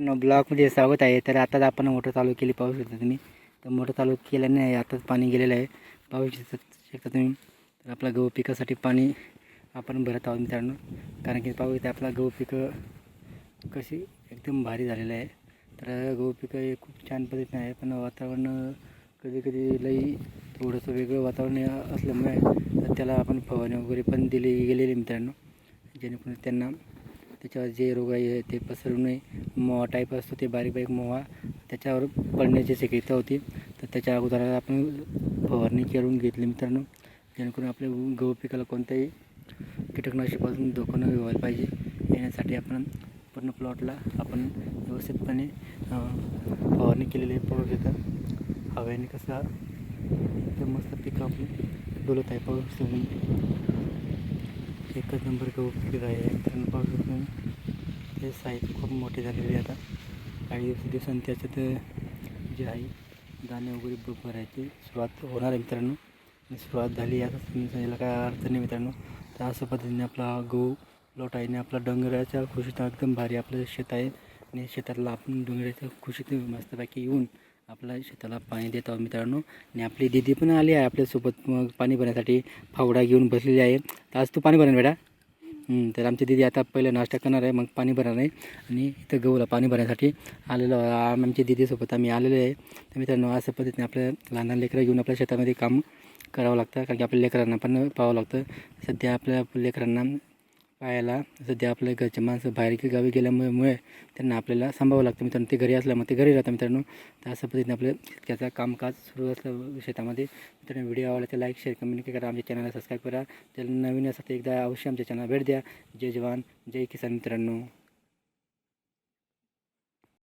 मित्रांनो ब्लॉगमध्ये स्वागत आहे. तर आताच आपण मोटर चालू केली पाहू शकता तुम्ही. तर मोटर चालू केल्याने आताच पाणी गेलेलं आहे. पाहू शकता शकता तुम्ही. तर आपला गहू पिकासाठी पाणी आपण भरत आहोत मित्रांनो. कारण की पाहू इथे आपला गहू पिकं कशी एकदम भारी झालेलं आहे. तर गहू पिकं हे खूप छान पद्धतीने आहे पण वातावरण कधी कधी लई थोडंसं वेगळं वातावरण असल्यामुळे तर त्याला आपण फवारणी वगैरे पण दिली गेलेली मित्रांनो. जेणेकरून त्यांना त्याच्यावर जे रोग आहे ते पसरू नये मोहा टाईप असतो ते बारीक बारीक मोहा त्याच्यावर पडण्याची शक्यता होती. तर त्याच्या अगोदर आपण फवारणी करून घेतली मित्रांनो. जेणेकरून आपल्या गहू पिकाला कोणत्याही कीटकनाशकापासून धोका न व्हायला पाहिजे. येण्यासाठी आपण पूर्ण प्लॉटला आपण व्यवस्थितपणे फवारणी केलेली आहे. पाहू हव्याने हवेने कसं ते मस्त पिकं आपली डोलत आहे. पाऊस एकच नंबर गहू पिकत आहे. कारण पाहू शकतो ते साईज खूप मोठे झालेले आहे आता. काही दिवसांनी त्याच्यात जे आहे दाणे वगैरे भर आहे ते सुरुवात होणार आहे मित्रांनो. आणि सुरुवात झाली आता याला काय अर्थ नाही मित्रांनो. तर अशा पद्धतीने आपला गहू लोट आहे आणि आपला डोंगराच्या खुशीत एकदम भारी आपलं शेत आहे. आणि शेतातला आपण डोंगराच्या खुशीत मस्तपैकी येऊन आपल्या शेताला पाणी देत आहोत मित्रांनो. आणि आपली दिदी पण आली आहे आपल्यासोबत. मग पाणी भरण्यासाठी फावडा घेऊन बसलेली आहे. तर आज तू पाणी भरेन बेटा. तर आमची दिदी आता पहिलं नाश्ता करणार आहे. मग पाणी भरणार आहे. आणि इथं गहूला पाणी भरण्यासाठी आलेलो आमच्या दिदीसोबत आम्ही आलेलो आहे. तर मित्रांनो अशा पद्धतीने आपल्या लहान लहान लेकरं घेऊन आपल्या शेतामध्ये काम करावं लागतं. कारण की आपल्या लेकरांना पण पाहावं लागतं. सध्या आपल्या लेकरांना पायाला सध्या आपल्या घरचे माणसं बाहेर गावी गेल्यामुळे मुळे त्यांना आपल्याला सांभावं लागतं मित्रांनो. ते घरी असल्यामुळे ते घरी राहतात मित्रांनो. तर अशा पद्धतीने आपलं शेतकऱ्याचं कामकाज सुरू असलं शेतामध्ये. मित्रांनो व्हिडिओ आवडला तर लाईक शेअर कम्युनिकेट करा. आमच्या चॅनलला सबस्क्राईब करा. त्याला नवीन असं एकदा अवश्य आमच्या चॅनलला भेट द्या. जय जवान जय किसान मित्रांनो.